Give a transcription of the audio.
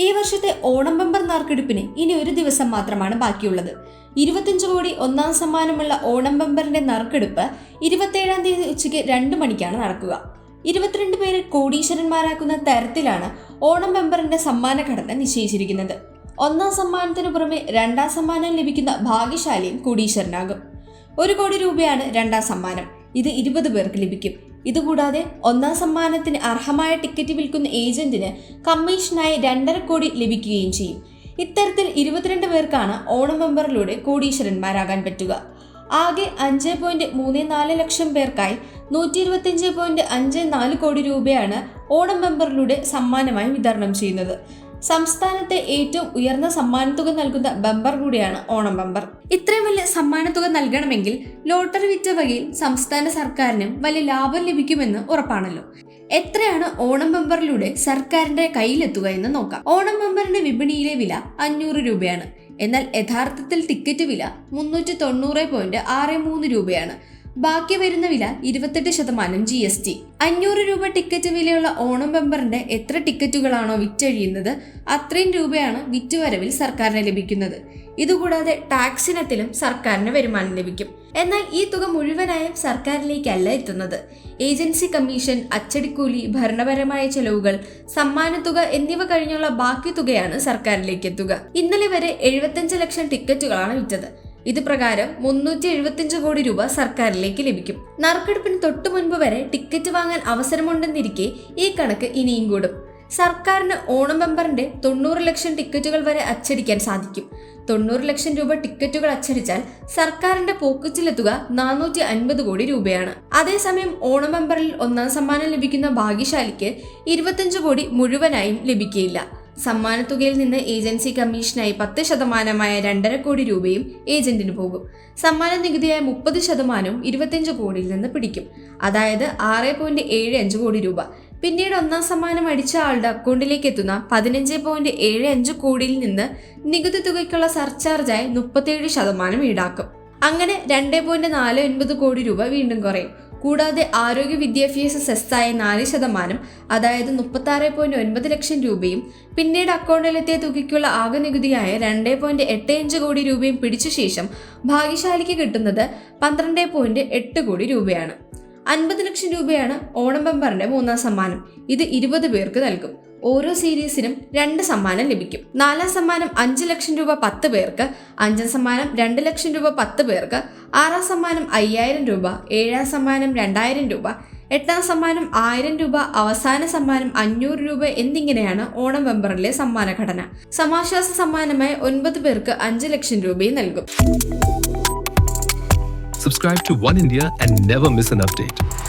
ഈ വർഷത്തെ ഓണം ബമ്പർ നറുക്കെടുപ്പിന് ഇനി ഒരു ദിവസം മാത്രമാണ് ബാക്കിയുള്ളത്. ഇരുപത്തിയഞ്ച് കോടി ഒന്നാം സമ്മാനമുള്ള ഓണം ബമ്പറിന്റെ നറുക്കെടുപ്പ് ഇരുപത്തേഴാം തീയതി ഉച്ചയ്ക്ക് രണ്ട് മണിക്കാണ് നടക്കുക. ഇരുപത്തിരണ്ട് പേരെ കോടീശ്വരന്മാരാക്കുന്ന തരത്തിലാണ് ഓണം ബമ്പറിന്റെ സമ്മാന ഘടന നിശ്ചയിച്ചിരിക്കുന്നത്. ഒന്നാം സമ്മാനത്തിനു പുറമെ രണ്ടാം സമ്മാനം ലഭിക്കുന്ന ഭാഗ്യശാലിയും കോടീശ്വരനാകും. ഒരു കോടി രൂപയാണ് രണ്ടാം സമ്മാനം. ഇത് ഇരുപത് പേർക്ക് ലഭിക്കും. ഇതുകൂടാതെ ഒന്നാം സമ്മാനത്തിന് അർഹമായ ടിക്കറ്റ് വിൽക്കുന്ന ഏജന്റിന് കമ്മീഷനായി രണ്ടര കോടി ലഭിക്കുകയും ചെയ്യും. ഇത്തരത്തിൽ ഇരുപത്തിരണ്ട് പേർക്കാണ് ഓണം മെമ്പറിലൂടെ കോടീശ്വരന്മാരാകാൻ പറ്റുക. ആകെ അഞ്ച് പോയിന്റ് മൂന്ന് നാല് ലക്ഷം പേർക്കായി നൂറ്റി ഇരുപത്തിയഞ്ച് പോയിന്റ് അഞ്ച് നാല് കോടി രൂപയാണ് ഓണം മെമ്പറിലൂടെ സമ്മാനമായി വിതരണം ചെയ്യുന്നത്. സംസ്ഥാനത്തെ ഏറ്റവും ഉയർന്ന സമ്മാനത്തുക നൽകുന്ന ബമ്പർ കൂടിയാണ് ഓണം ബമ്പർ. ഇത്രയും വലിയ സമ്മാനത്തുക നൽകണമെങ്കിൽ ലോട്ടറി വിറ്റ വകയിൽ സംസ്ഥാന സർക്കാരിനും വലിയ ലാഭം ലഭിക്കുമെന്ന് ഉറപ്പാണല്ലോ. എത്രയാണ് ഓണം ബമ്പറിലൂടെ സർക്കാരിന്റെ കയ്യിലെത്തുക എന്ന് നോക്കാം. ഓണം ബമ്പറിന്റെ വിപണിയിലെ വില അഞ്ഞൂറ് രൂപയാണ്. എന്നാൽ യഥാർത്ഥത്തിൽ ടിക്കറ്റ് വില മുന്നൂറ്റി തൊണ്ണൂറ് പോയിന്റ് ആറ് മൂന്ന് രൂപയാണ്. ബാക്കി വരുന്ന വില ഇരുപത്തെട്ട് ശതമാനം ജി എസ് ടി അഞ്ഞൂറ് രൂപ ടിക്കറ്റ് വിലയുള്ള ഓണം ബമ്പറിന്റെ എത്ര ടിക്കറ്റുകളാണോ വിറ്റഴിയുന്നത് അത്രയും രൂപയാണ് വിറ്റുവരവിൽ സർക്കാരിന് ലഭിക്കുന്നത്. ഇതുകൂടാതെ ടാക്സ് ഇനത്തിലും സർക്കാരിന് വരുമാനം ലഭിക്കും. എന്നാൽ ഈ തുക മുഴുവനായും സർക്കാരിലേക്കല്ല എത്തുന്നത്. ഏജൻസി കമ്മീഷൻ അച്ചടിക്കൂലി ഭരണപരമായ ചെലവുകൾ സമ്മാനത്തുക എന്നിവ കഴിഞ്ഞുള്ള ബാക്കി തുകയാണ് സർക്കാരിലേക്ക് എത്തുക. ഇന്നലെ വരെ എഴുപത്തഞ്ച് ലക്ഷം ടിക്കറ്റുകളാണ് വിറ്റത്. ഇത് പ്രകാരം മുന്നൂറ്റി എഴുപത്തിയഞ്ച് കോടി രൂപ സർക്കാരിലേക്ക് ലഭിക്കും. നറുക്കെടുപ്പിന് തൊട്ടു മുൻപ് വരെ ടിക്കറ്റ് വാങ്ങാൻ അവസരമുണ്ടെന്നിരിക്കെ ഈ കണക്ക് ഇനിയും കൂടും. സർക്കാരിന് ഓണം മെമ്പറിന്റെ തൊണ്ണൂറ് ലക്ഷം ടിക്കറ്റുകൾ വരെ അച്ചടിക്കാൻ സാധിക്കും. തൊണ്ണൂറ് ലക്ഷം രൂപ ടിക്കറ്റുകൾ അച്ചടിച്ചാൽ സർക്കാരിന്റെ പോക്കറ്റിലെത്തുക നാനൂറ്റി അൻപത് കോടി രൂപയാണ്. അതേസമയം ഓണം മെമ്പറിൽ ഒന്നാം സമ്മാനം ലഭിക്കുന്ന ഭാഗ്യശാലിക്ക് ഇരുപത്തഞ്ച് കോടി മുഴുവനായും ലഭിക്കുകയില്ല സമ്മാനത്തുകയിൽ നിന്ന് ഏജൻസി കമ്മീഷനായി പത്ത് ശതമാനമായ രണ്ടര കോടി രൂപയും ഏജന്റിന് പോകും. സമ്മാന നികുതിയായ മുപ്പത് ശതമാനവും ഇരുപത്തിയഞ്ച് കോടിയിൽ നിന്ന് പിടിക്കും. അതായത് ആറ് പോയിന്റ് ഏഴ് അഞ്ച് കോടി രൂപ. പിന്നീട് ഒന്നാം സമ്മാനം അടിച്ച ആളുടെ അക്കൗണ്ടിലേക്ക് എത്തുന്ന പതിനഞ്ച് പോയിന്റ് ഏഴ് അഞ്ച് കോടിയിൽ നിന്ന് നികുതി തുകയ്ക്കുള്ള സർചാർജായി മുപ്പത്തിയേഴ് ശതമാനം ഈടാക്കും. അങ്ങനെ രണ്ട് പോയിന്റ് നാല് ഒൻപത് കോടി രൂപ വീണ്ടും കുറയും. കൂടാതെ ആരോഗ്യ വിദ്യാഭ്യാസ സെസ്സായ നാല് ശതമാനം അതായത് മുപ്പത്തി ആറ് പോയിന്റ് ഒൻപത് ലക്ഷം രൂപയും പിന്നീട് അക്കൗണ്ടിലെത്തിയ തുകയ്ക്കുള്ള ആകെ നികുതിയായ രണ്ട് പോയിന്റ് എട്ട് അഞ്ച് കോടി രൂപയും പിടിച്ച ശേഷം ഭാഗ്യശാലിക്ക് കിട്ടുന്നത് പന്ത്രണ്ട് പോയിന്റ് എട്ട് കോടി രൂപയാണ്. അൻപത് ലക്ഷം രൂപയാണ് ഓണം ബമ്പറിന്റെ മൂന്നാം സമ്മാനം. ഇത് ഇരുപത് പേർക്ക് നൽകും. ഓരോ സീരീസിനും രണ്ട് സമ്മാനം ലഭിക്കും. നാലാം സമ്മാനം അഞ്ച് ലക്ഷം രൂപ പത്ത് പേർക്ക് അഞ്ചാം സമ്മാനം രണ്ട് ലക്ഷം രൂപ പത്ത് പേർക്ക് ആറാം സമ്മാനം അയ്യായിരം രൂപ ഏഴാം സമ്മാനം രണ്ടായിരം രൂപ എട്ടാം സമ്മാനം ആയിരം രൂപ അവസാന സമ്മാനം അഞ്ഞൂറ് രൂപ എന്നിങ്ങനെയാണ് ഓണം വെമ്പറിലെ സമ്മാന ഘടന. സമാശ്വാസ സമ്മാനമായി ഒൻപത് പേർക്ക് അഞ്ച് ലക്ഷം രൂപയും നൽകും. Subscribe to One India and never miss an update.